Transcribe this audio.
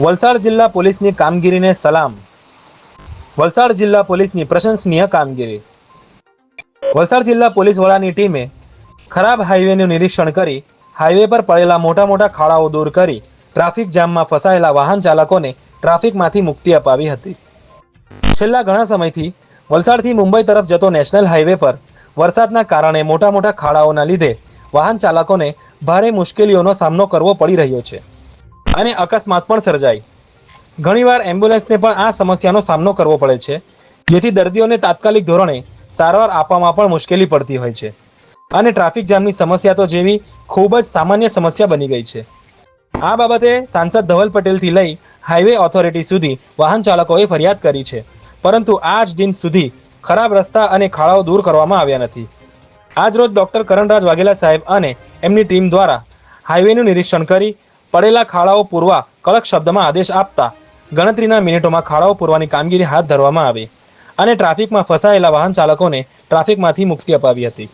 વલસાડ જિલ્લા પોલીસની કામગીરીને સલામ. વલસાડ જિલ્લા પોલીસની પ્રશંસનીય કામગીરી. વલસાડ જિલ્લા પોલીસ વડાની ટીમે ખરાબ હાઈવેનું નિરીક્ષણ કરી હાઈવે પર પડેલા મોટા મોટા ખાડાઓ દૂર કરી ટ્રાફિક જામમાં ફસાયેલા વાહન ચાલકોને ટ્રાફિકમાંથી મુક્તિ અપાવી હતી. છેલ્લા ઘણા સમયથી વલસાડથી મુંબઈ તરફ જતો નેશનલ હાઈવે પર વરસાદના કારણે મોટા મોટા ખાડાઓના લીધે વાહન ચાલકોને ભારે મુશ્કેલીઓનો સામનો કરવો પડી રહ્યો છે. અને અકસ્માત પણ સર્જાય. ઘણીવાર એમ્બ્યુલન્સને પણ આ સમસ્યાનો સામનો કરવો પડે છે, જેથી દર્દીઓને તાત્કાલિક ધોરણે સારવાર આપવામાં પણ મુશ્કેલી પડતી હોય છે. અને ટ્રાફિક જામની સમસ્યા તો જેવી ખૂબ જ સામાન્ય સમસ્યા બની ગઈ છે. આ બાબતે સાંસદ ધવલ પટેલથી લઈ હાઈવે ઓથોરિટી સુધી વાહન ચાલકોએ ફરિયાદ કરી છે. પરંતુ આજ દિન સુધી ખરાબ રસ્તા અને ખાડાઓ દૂર કરવામાં આવ્યા નથી. આજ રોજ ડૉક્ટર કરણરાજ વાઘેલા સાહેબ અને એમની ટીમ દ્વારા હાઈવેનું નિરીક્ષણ કરી પડેલા ખાડાઓ પૂરવા કડક શબ્દમાં આદેશ આપતા ગણતરીના મિનિટોમાં ખાડાઓ પૂરવાની કામગીરી હાથ ધરવામાં આવી અને ટ્રાફિકમાં ફસાયેલા વાહન ચાલકોને ટ્રાફિકમાંથી મુક્તિ અપાવી હતી.